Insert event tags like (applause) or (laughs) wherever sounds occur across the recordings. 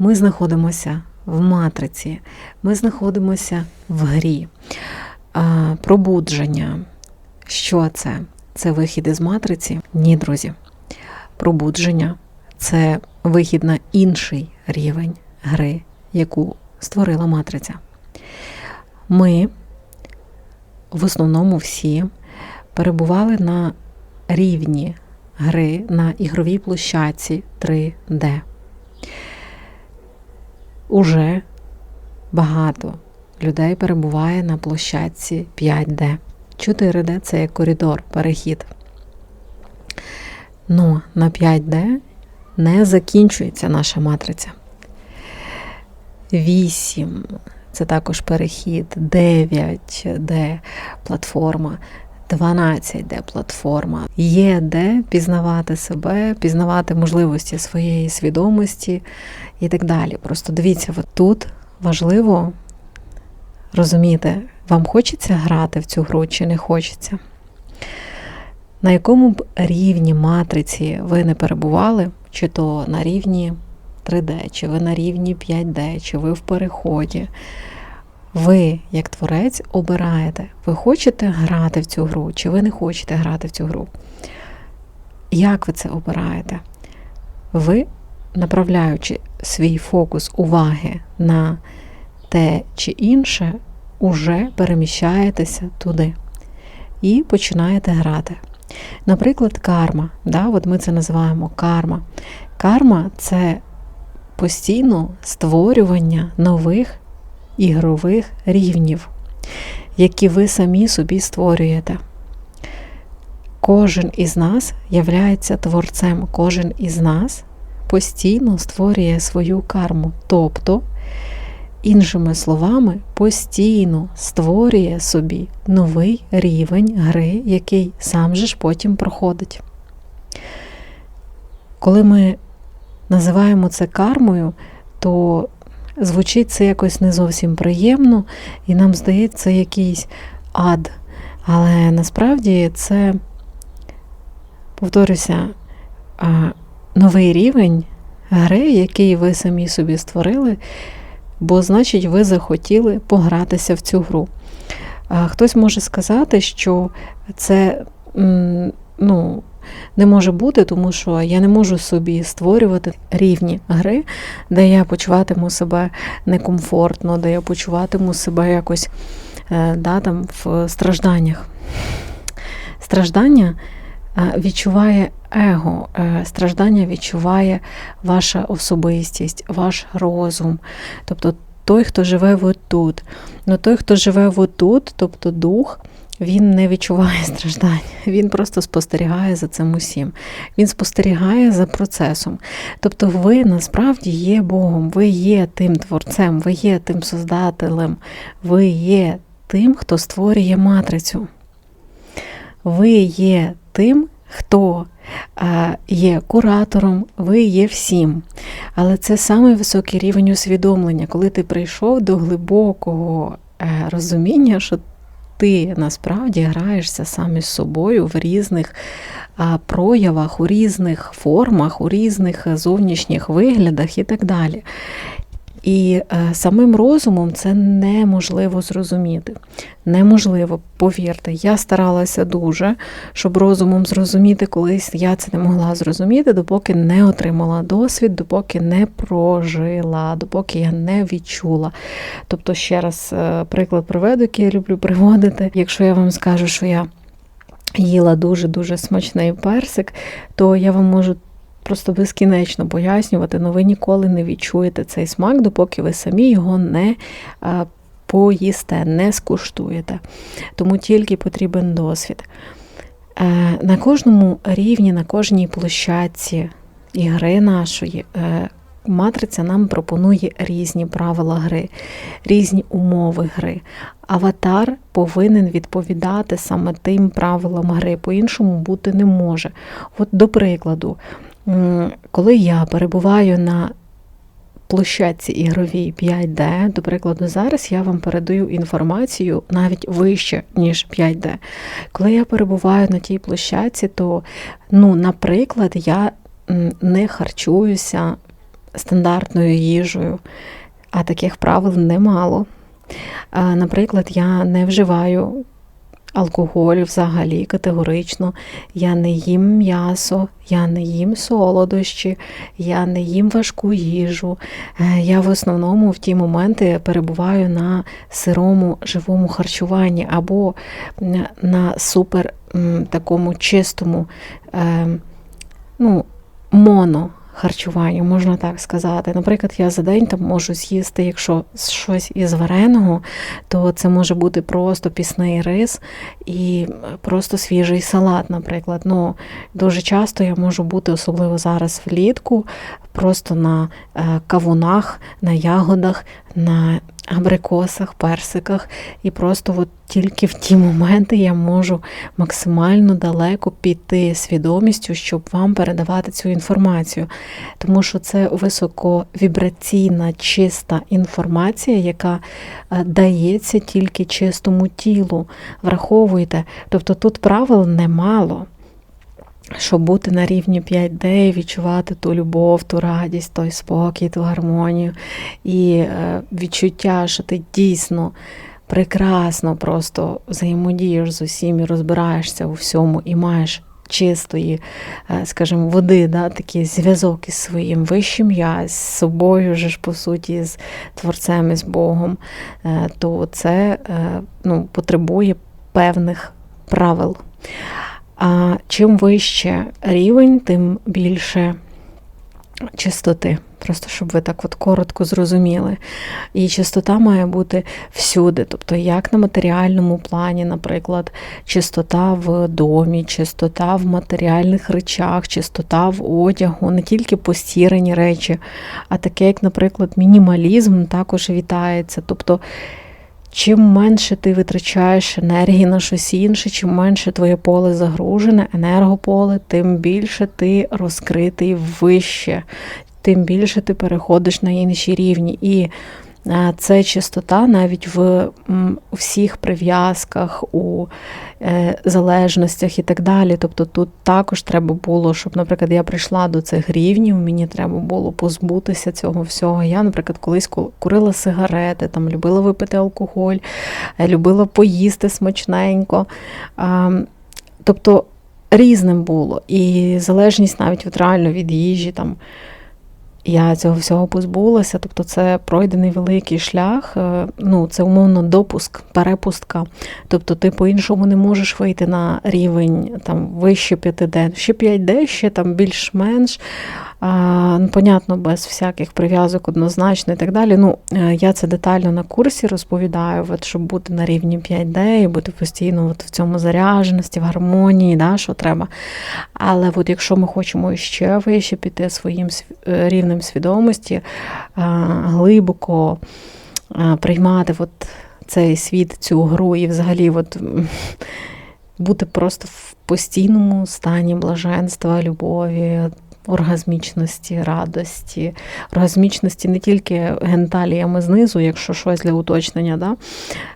Ми знаходимося в матриці, ми знаходимося в грі. А, Пробудження. Що це? Це вихід із матриці? Ні, друзі. Пробудження це вихід на інший рівень гри, яку створила матриця. Ми в основному всі перебували на рівні гри на ігровій площадці 3D. Уже багато людей перебуває на площадці 5D. 4D це як коридор, перехід. Ну, на 5D не закінчується наша матриця. 8 це також перехід, 9D платформа, 12D платформа. Є де пізнавати себе, пізнавати можливості своєї свідомості і так далі. Просто дивіться, от тут важливо розуміти, вам хочеться грати в цю гру чи не хочеться. На якому б рівні матриці ви не перебували, чи то на рівні 3D, чи ви на рівні 5D, чи ви в переході. Ви, як творець, обираєте, ви хочете грати в цю гру, чи ви не хочете грати в цю гру. Як ви це обираєте? Ви, направляючи свій фокус уваги на те чи інше, уже переміщаєтеся туди і починаєте грати. Наприклад, карма. Да? От Ми це називаємо карма. Карма це постійно створювання нових ігрових рівнів, які ви самі собі створюєте. Кожен із нас являється творцем, кожен із нас постійно створює свою карму. Тобто, іншими словами, постійно створює собі новий рівень гри, який сам же ж потім проходить. Коли ми називаємо це кармою, то звучить це якось не зовсім приємно, і нам здається якийсь ад. Але насправді це, повторюся, новий рівень гри, який ви самі собі створили, бо, значить, ви захотіли погратися в цю гру. Хтось може сказати, що це ну, не може бути, тому що я не можу собі створювати рівні гри, де я почуватиму себе некомфортно, де я почуватиму себе якось е, да, там, в стражданнях. Страждання е, відчуває его, е, страждання відчуває ваша особистість, ваш розум. Тобто той, хто живе отут. Ну той, хто живе отут, тобто дух, він не відчуває страждань, він просто спостерігає за цим усім. Він спостерігає за процесом. Тобто, ви насправді є Богом, ви є тим творцем, ви є тим создателем, ви є тим, хто створює матрицю. Ви є тим, хто є куратором, ви є всім. Але це самий високий рівень усвідомлення, коли ти прийшов до глибокого е, розуміння, що ти насправді граєшся сам із собою в різних проявах, у різних формах, у різних зовнішніх виглядах і так далі. І е, самим розумом це неможливо зрозуміти. Неможливо, повірте, я старалася дуже, щоб розумом зрозуміти, колись я це не могла зрозуміти, допоки не отримала досвід, допоки не прожила, допоки я не відчула. Тобто, ще раз е, приклад приведу, який я люблю приводити. Якщо я вам скажу, що я їла дуже-дуже смачний персик, то я вам можу просто безкінечно пояснювати, але ви ніколи не відчуєте цей смак, допоки ви самі його не поїсте, не скуштуєте. Тому тільки потрібен досвід. Е, на кожному рівні, на кожній площадці ігри нашої. Е, матриця нам пропонує різні правила гри, різні умови гри. Аватар повинен відповідати саме тим правилам гри, по-іншому бути не може. От, до прикладу, коли я перебуваю на площадці ігровій 5D, до прикладу, зараз я вам передаю інформацію навіть вище, ніж 5D. Коли я перебуваю на тій площадці, то, ну, наприклад, я не харчуюся стандартною їжею, а таких правил немало. Наприклад, я не вживаю алкоголь взагалі категорично. Я не їм м'ясо, я не їм солодощі, я не їм важку їжу. Е, Я в основному в ті моменти перебуваю на сирому живому харчуванні або на супер такому чистому, е, ну, моно. Харчуванню, можна так сказати. Наприклад, я за день там можу з'їсти, якщо щось із вареного, то це може бути просто пісний рис і просто свіжий салат, наприклад. Ну, Дуже часто я можу бути, особливо зараз влітку, просто на е, кавунах, на ягодах, на абрикосах, персиках. І просто от тільки в ті моменти я можу максимально далеко піти свідомістю, щоб вам передавати цю інформацію. Тому що це високовібраційна, чиста інформація, яка е, дається тільки чистому тілу. Враховуйте, тобто тут правил немало. Щоб бути на рівні 5D і відчувати ту любов, ту радість, той спокій, ту гармонію і е, відчуття, що ти дійсно прекрасно просто взаємодієш з усім і розбираєшся у всьому і маєш чистої, е, скажімо, води, да, такий зв'язок із своїм вищим я, з собою, же ж, по суті, з творцем і з Богом, е, то це ну, потребує певних правил. А чим вище рівень, тим більше чистоти. Просто щоб ви так от коротко зрозуміли. І чистота має бути всюди, тобто як на матеріальному плані, наприклад, чистота в домі, чистота в матеріальних речах, чистота в одягу, не тільки постірені речі, а таке, як, наприклад, мінімалізм також вітається. Тобто Чим менше ти витрачаєш енергії на щось інше, чим менше твоє поле загружене, енергополе, тим більше ти розкритий вище, тим більше ти переходиш на інші рівні. І це чистота навіть в всіх прив'язках, у е, залежностях і так далі. Тобто тут також треба було, щоб, наприклад, я прийшла до цих рівнів, мені треба було позбутися цього всього. Я, наприклад, колись курила сигарети, там любила випити алкоголь, е, любила поїсти смачненько. Тобто різним було. І залежність навіть от реально від їжі. там, я цього всього позбулася, тобто це пройдений великий шлях, е, ну це умовно допуск, перепустка. Тобто ти по-іншому не можеш вийти на рівень там вище 5D. Ще 5D, ще там більш-менш. Ну, понятно, без всяких прив'язок однозначно і так далі. Ну, е, Я це детально на курсі розповідаю, от, щоб бути на рівні 5D і бути постійно от в цьому заряженості, в гармонії, да, що треба. Але от якщо ми хочемо ще вище піти своїм е, рівнем свідомості, глибоко приймати от цей світ, цю гру і взагалі от бути просто в постійному стані блаженства, любові оргазмічності, радості, оргазмічності не тільки генталіями знизу, якщо щось для уточнення. Да?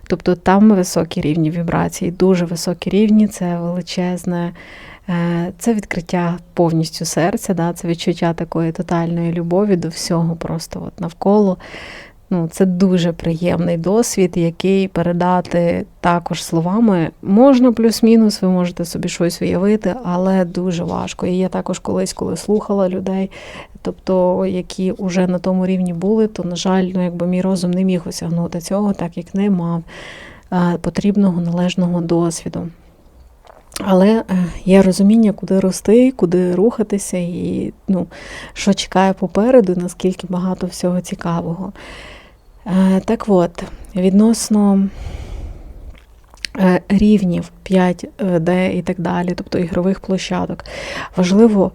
Тобто там високі рівні вібрацій, дуже високі рівні, це величезне. Е, це відкриття повністю серця, да, це відчуття такої тотальної любові до всього просто от навколо. Ну, Це дуже приємний досвід, який передати також словами можна плюс-мінус, ви можете собі щось уявити, але дуже важко. І я також колись, коли слухала людей, тобто які вже на тому рівні були, то, на жаль, ну, якби мій розум не міг осягнути цього, так як не мав потрібного належного досвіду. Але е, є розуміння, куди рости, куди рухатися, і ну, що чекає попереду, наскільки багато всього цікавого. Е, так от, відносно рівнів 5D е, і так далі, тобто ігрових площадок, важливо,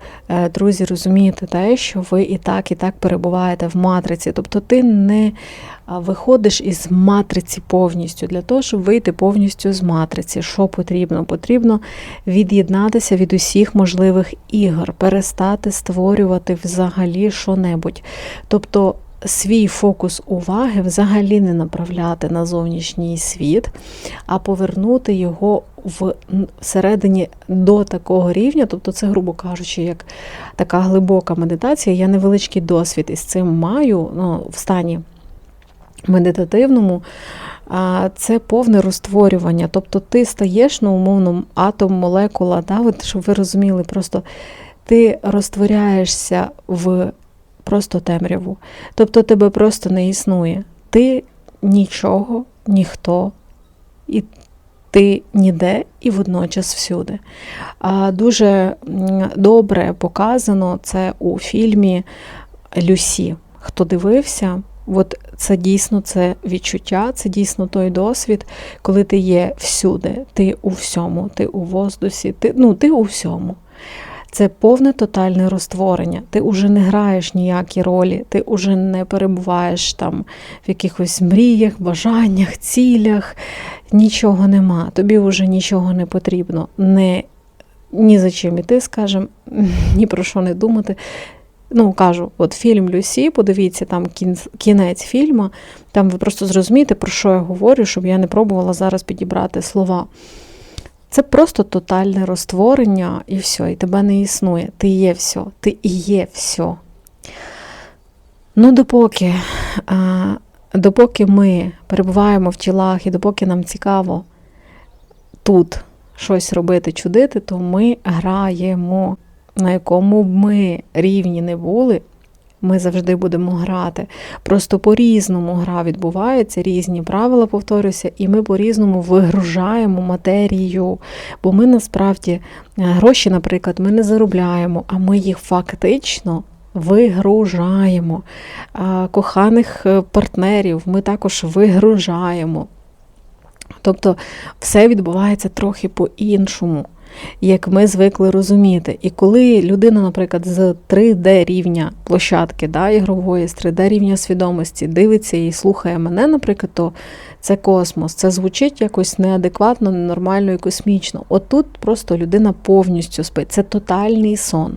друзі, розуміти те, що ви і так, і так перебуваєте в матриці. Тобто ти не виходиш із матриці повністю. Для того, щоб вийти повністю з матриці, що потрібно? Потрібно від'єднатися від усіх можливих ігор, перестати створювати взагалі що-небудь. Тобто свій фокус уваги взагалі не направляти на зовнішній світ, а повернути його всередині до такого рівня, тобто це, грубо кажучи, як така глибока медитація. Я невеличкий досвід із цим маю ну, в стані медитативному. Це повне розтворювання. Тобто ти стаєш ну, умовно атом, молекула, да, от, щоб ви розуміли, просто ти розтворяєшся в просто темряву. Тобто тебе просто не існує. Ти нічого, ніхто, і ти ніде і водночас всюди. А Дуже добре показано це у фільмі Люсі. Хто дивився, от це дійсно це відчуття, це дійсно той досвід, коли ти є всюди, ти у всьому, ти у воздусі, ти, ну, ти у всьому. Це повне тотальне розтворення. Ти вже не граєш ніякі ролі, ти вже не перебуваєш там в якихось мріях, бажаннях, цілях, нічого нема. Тобі вже нічого не потрібно. Не, Ні за чим іти, скажем, (laughs) ні про що не думати. Ну, кажу, от фільм Люсі, подивіться там кінець фільму, там ви просто зрозумієте, про що я говорю, щоб я не пробувала зараз підібрати слова. Це просто тотальне розтворення і все, і тебе не існує. Ти є все, ти і є все. Ну, допоки, допоки ми перебуваємо в тілах і допоки нам цікаво тут щось робити, чудити, то ми граємо, на якому б ми рівні не були. Ми завжди будемо грати. Просто по-різному гра відбувається, різні правила повторюся, і ми по-різному вигружаємо матерію. Бо ми насправді е, гроші, наприклад, ми не заробляємо, а ми їх фактично вигружаємо. Коханих е, партнерів ми також вигружаємо. Тобто все відбувається трохи по-іншому як ми звикли розуміти. І коли людина, наприклад, з 3D рівня площадки да, ігрової, з 3D рівня свідомості дивиться і слухає мене, наприклад, то це космос. Це звучить якось неадекватно, ненормально і космічно. Отут просто людина повністю спить. Це тотальний сон.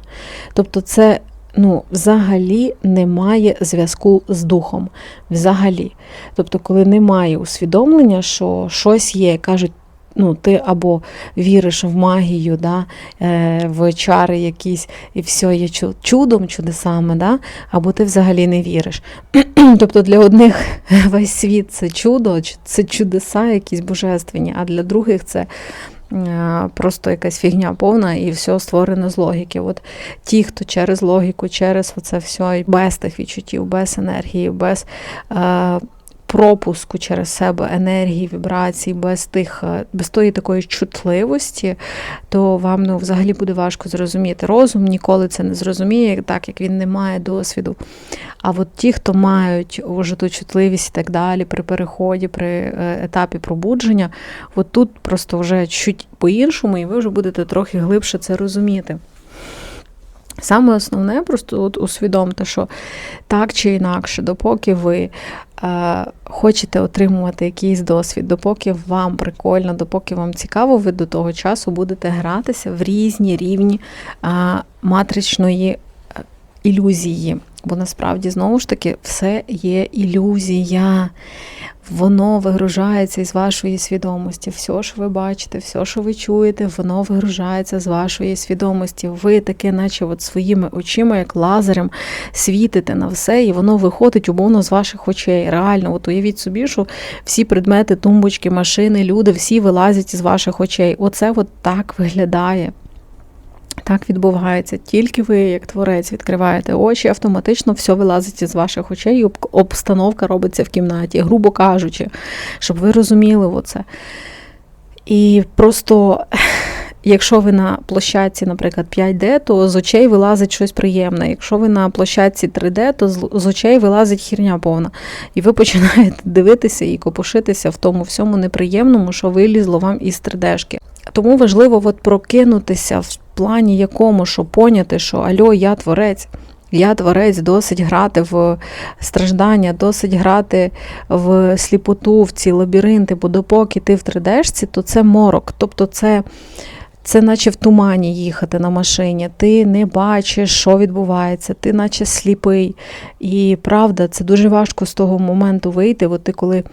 Тобто, це. Ну, взагалі немає зв'язку з духом. Взагалі. Тобто, коли немає усвідомлення, що щось є, кажуть, ну, ти або віриш в магію, да, е, в чари якісь, і все є чудом, чудесами, да, або ти взагалі не віриш. (clears throat) Тобто для одних (laughs) весь світ це чудо, це чудеса, якісь божественні, а для других це. Е, просто якась фігня повна і все створено з логіки. От ті, хто через логіку, через це все, без тих відчуттів, без енергії, без е, пропуску через себе енергії, вібрацій, без тих, е, без тої такої чутливості, то вам ну, взагалі буде важко зрозуміти. Розум ніколи це не зрозуміє, так як він не має досвіду. А от ті, хто мають вже ту чутливість і так далі, при переході, при е, етапі пробудження, от тут просто вже чуть по-іншому, і ви вже будете трохи глибше це розуміти. Саме основне, просто от усвідомте, що так чи інакше, допоки ви хочете отримувати якийсь досвід, допоки вам прикольно, допоки вам цікаво, ви до того часу будете гратися в різні рівні е, матричної е, ілюзії. Бо насправді, знову ж таки, все є ілюзія воно вигружається із вашої свідомості. Все, що ви бачите, все, що ви чуєте, воно вигружається з вашої свідомості. Ви таке, наче от своїми очима, як лазером, світите на все, і воно виходить умовно з ваших очей. Реально, от уявіть собі, що всі предмети, тумбочки, машини, люди, всі вилазять із ваших очей. Оце от так виглядає. Так відбувається. Тільки ви, як творець, відкриваєте очі, автоматично все вилазить із ваших очей, і обстановка робиться в кімнаті, грубо кажучи, щоб ви розуміли оце. І просто, (laughs) якщо ви на площадці, наприклад, 5D, то з очей вилазить щось приємне. Якщо ви на площадці 3D, то з очей вилазить хірня повна. І ви починаєте (laughs) дивитися і копошитися в тому всьому неприємному, що вилізло вам із 3D-шки. Тому важливо от прокинутися в плані якому, що поняти, що альо, я творець. Я творець досить грати в страждання, досить грати в сліпоту, в ці лабіринти, бо допоки ти в 3D, то це морок. Тобто це це наче в тумані їхати на машині. Ти не бачиш, що відбувається, ти наче сліпий. І правда, це дуже важко з того моменту вийти. От ти коли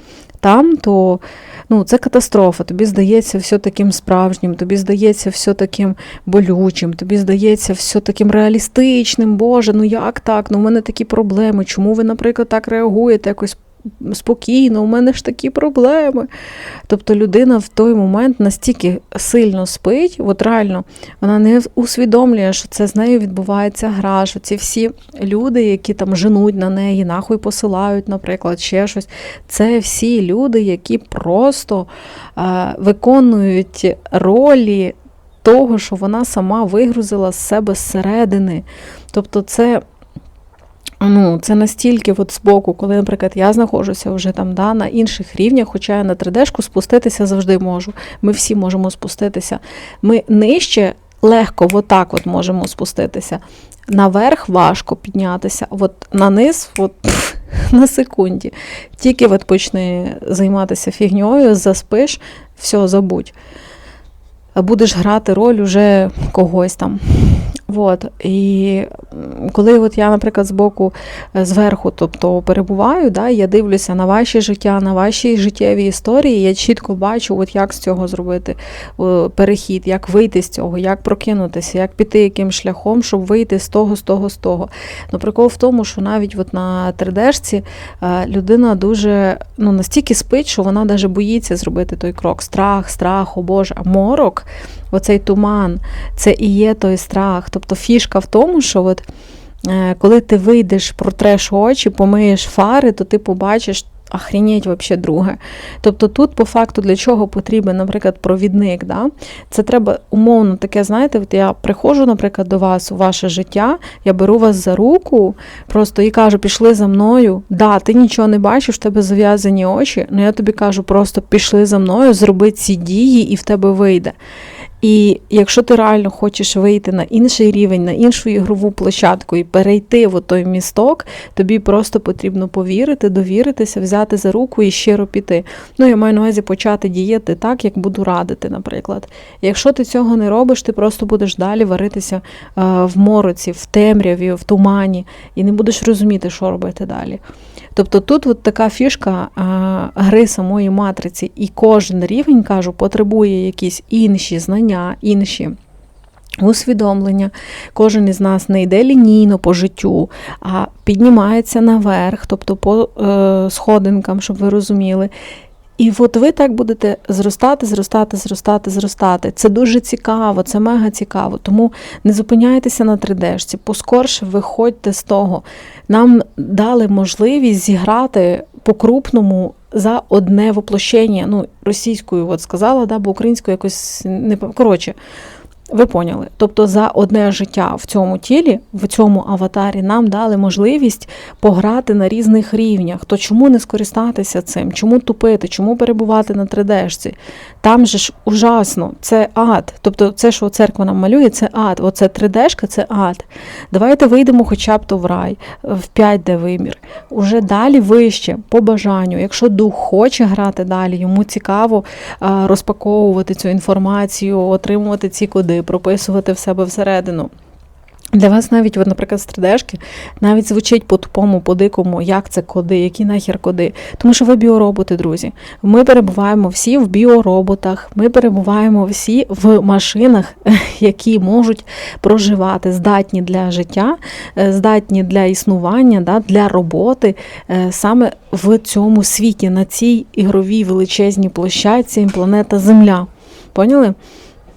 там, то ну, це катастрофа. Тобі здається все таким справжнім, тобі здається все таким болючим, тобі здається все таким реалістичним. Боже, ну як так? Ну, у мене такі проблеми. Чому ви, наприклад, так реагуєте якось? Спокійно, у мене ж такі проблеми. Тобто людина в той момент настільки сильно спить, от реально вона не усвідомлює, що це з нею відбувається гра, що ці всі люди, які там женуть на неї, нахуй посилають, наприклад, ще щось. Це всі люди, які просто е, виконують ролі того, що вона сама вигрузила з себе зсередини. Тобто, це. Ну, це настільки от збоку, коли, наприклад, я знаходжуся вже там да, на інших рівнях, хоча я на 3D-шку спуститися завжди можу. Ми всі можемо спуститися. Ми нижче легко отак от можемо спуститися. Наверх важко піднятися, от на низ, от (laughs) на секунді. Тільки от почни займатися фігньою, заспиш, все, забудь. Будеш грати роль уже когось там. От. І коли от я, наприклад, збоку е, зверху тобто, перебуваю, да, я дивлюся на ваші життя, на ваші життєві історії, я чітко бачу, от як з цього зробити перехід, як вийти з цього, як прокинутися, як піти яким шляхом, щоб вийти з того, з того, з того. Ну, Прикол в тому, що навіть от на 3D-шці е, людина дуже ну, настільки спить, що вона навіть боїться зробити той крок. Страх, страх, о Боже, морок оцей туман, це і є той страх. Тобто фішка в тому, що от, е, коли ти вийдеш, протреш очі, помиєш фари, то ти побачиш. Охренеть вообще друге. Тобто тут, по факту, для чого потрібен, наприклад, провідник. Да? Це треба умовно таке, знаєте, от я приходжу, наприклад, до вас у ваше життя, я беру вас за руку просто і кажу, пішли за мною. Да, ти нічого не бачиш, в тебе зав'язані очі, але я тобі кажу, просто пішли за мною, зроби ці дії, і в тебе вийде. І якщо ти реально хочеш вийти на інший рівень, на іншу ігрову площадку і перейти в той місток, тобі просто потрібно повірити, довіритися, взяти за руку і щиро піти. Ну, я маю на увазі почати діяти так, як буду радити, наприклад. Якщо ти цього не робиш, ти просто будеш далі варитися е, в мороці, в темряві, в тумані, і не будеш розуміти, що робити далі. Тобто тут от така фішка а, гри самої матриці, і кожен рівень, кажу, потребує якісь інші знання, інші. Усвідомлення, кожен із нас не йде лінійно по життю, а піднімається наверх, тобто по е, сходинкам, щоб ви розуміли. І от ви так будете зростати, зростати, зростати, зростати. Це дуже цікаво, це мега цікаво. Тому не зупиняйтеся на 3D-шці, поскорше виходьте з того. Нам дали можливість зіграти по-крупному за одне воплощення. Ну, російською от сказала, да, бо українською якось не коротше. Ви поняли? Тобто за одне життя в цьому тілі, в цьому аватарі, нам дали можливість пограти на різних рівнях. То чому не скористатися цим? Чому тупити? Чому перебувати на 3D-шці? Там же ж ужасно, це ад. Тобто, це, що церква нам малює, це ад. Оце 3D-шка це ад. Давайте вийдемо хоча б то в рай, в 5D вимір. Уже далі вище, по бажанню. Якщо дух хоче грати далі, йому цікаво розпаковувати цю інформацію, отримувати ці коди прописувати в себе всередину. Для вас навіть, наприклад, 3D-шки навіть звучить по-тупому, по-дикому, як це коди, які нахер коди. Тому що ви біороботи, друзі. Ми перебуваємо всі в біороботах, ми перебуваємо всі в машинах, (laughs) які можуть проживати, здатні для життя, е, здатні для існування, да, для роботи е, саме в цьому світі, на цій ігровій величезній площадці планета Земля. Поняли?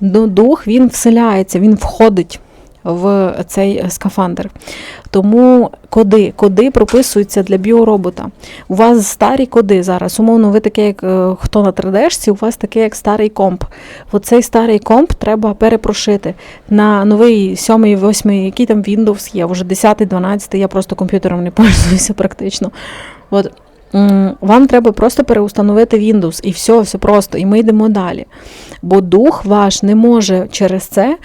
Дух він вселяється, він входить в цей скафандр. Тому коди коди прописуються для біоробота. У вас старі коди зараз. Умовно, ви таке, як е, хто на 3D, у вас таке, як старий комп. Оцей старий комп треба перепрошити на новий 7, 8, який там Windows є, вже 10, 12, я просто комп'ютером не пользуюся практично. От вам треба просто переустановити Windows і все, все просто, і ми йдемо далі. Бо дух ваш не може через це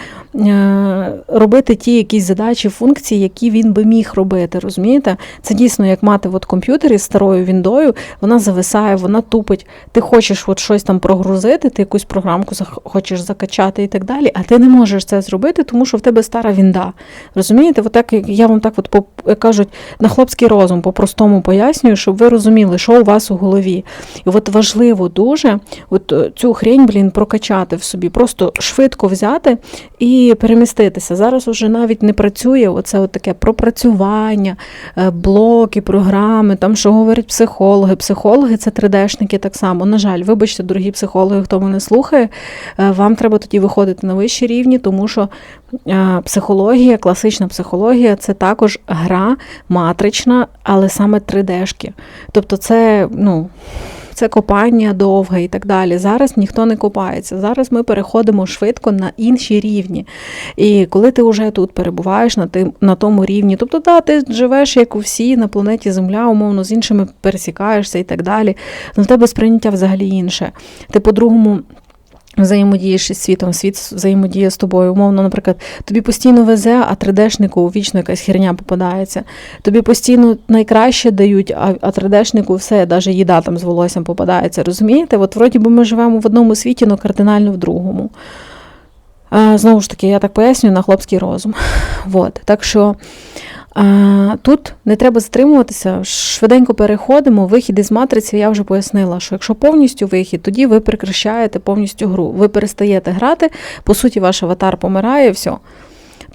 робити ті якісь задачі, функції, які він би міг робити. Розумієте? Це дійсно як мати от комп'ютер із старою віндою, вона зависає, вона тупить. Ти хочеш от щось там прогрузити, ти якусь програмку хочеш закачати і так далі, а ти не можеш це зробити, тому що в тебе стара вінда. Розумієте? От так, я вам так, от кажуть, на хлопський розум по-простому пояснюю, щоб ви розуміли, що у вас у голові. І от важливо дуже от е, цю хрень, блін, прокачати в собі, просто швидко взяти і переміститися. Зараз уже навіть не працює оце от таке пропрацювання, е, блоки, програми, там що говорять психологи. Психологи це 3D-шники так само. На жаль, вибачте, дорогі психологи, хто мене слухає, е, вам треба тоді виходити на вищі рівні, тому що е, психологія, класична психологія це також гра матрична, але саме 3D-шки. Тобто це, ну. Це копання довге і так далі. Зараз ніхто не копається. Зараз ми переходимо швидко на інші рівні. І коли ти вже тут перебуваєш на тим, на тому рівні, тобто да, ти живеш як у всі на планеті Земля, умовно з іншими пересікаєшся і так далі. але в тебе сприйняття взагалі інше. Ти по-другому. Взаємодієш із світом, світ взаємодіє з тобою. Умовно, наприклад, тобі постійно везе, а 3D-шнику вічно якась херня попадається. Тобі постійно найкраще дають, а, а 3D-шнику все, навіть їда там з волоссям попадається. Розумієте? От вроді би ми живемо в одному світі, але кардинально в другому. А, знову ж таки, я так пояснюю на хлопський розум. (laughs) От. Так що тут не треба затримуватися, швиденько переходимо. Вихід із матриці, я вже пояснила, що якщо повністю вихід, тоді ви прекращаєте повністю гру. Ви перестаєте грати, по суті, ваш аватар помирає, все.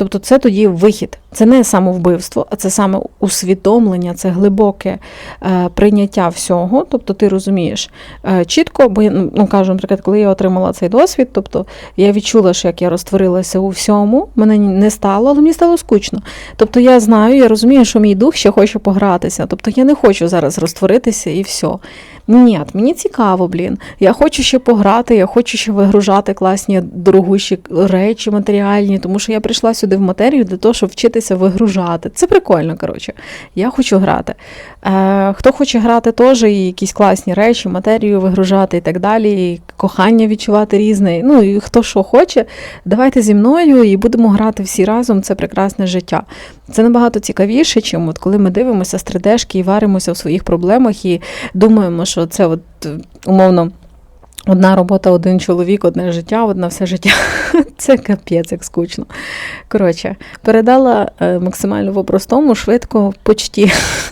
Тобто це тоді вихід. Це не самовбивство, а це саме усвідомлення, це глибоке е, прийняття всього. Тобто ти розумієш е, чітко, бо я, ну кажу, наприклад, коли я отримала цей досвід, тобто я відчула, що як я розтворилася у всьому, мене не стало, але мені стало скучно. Тобто я знаю, я розумію, що мій дух ще хоче погратися. Тобто я не хочу зараз розтворитися і все. Ні, мені цікаво, блін. Я хочу ще пограти, я хочу ще вигружати класні дорогущі речі матеріальні, тому що я прийшла сюди в матерію для того, щоб вчитися вигружати. Це прикольно, коротше. Я хочу грати. Е, Хто хоче грати теж, і якісь класні речі, матерію вигружати і так далі, і кохання відчувати різне. Ну і хто що хоче, давайте зі мною і будемо грати всі разом. Це прекрасне життя. Це набагато цікавіше, чим от коли ми дивимося з 3D-шки і варимося в своїх проблемах і думаємо, що це от умовно. Одна робота, один чоловік, одне життя, одна все життя. (laughs) Це капець, як скучно. Коротше, передала е, максимально по-простому, швидко, почті. (laughs)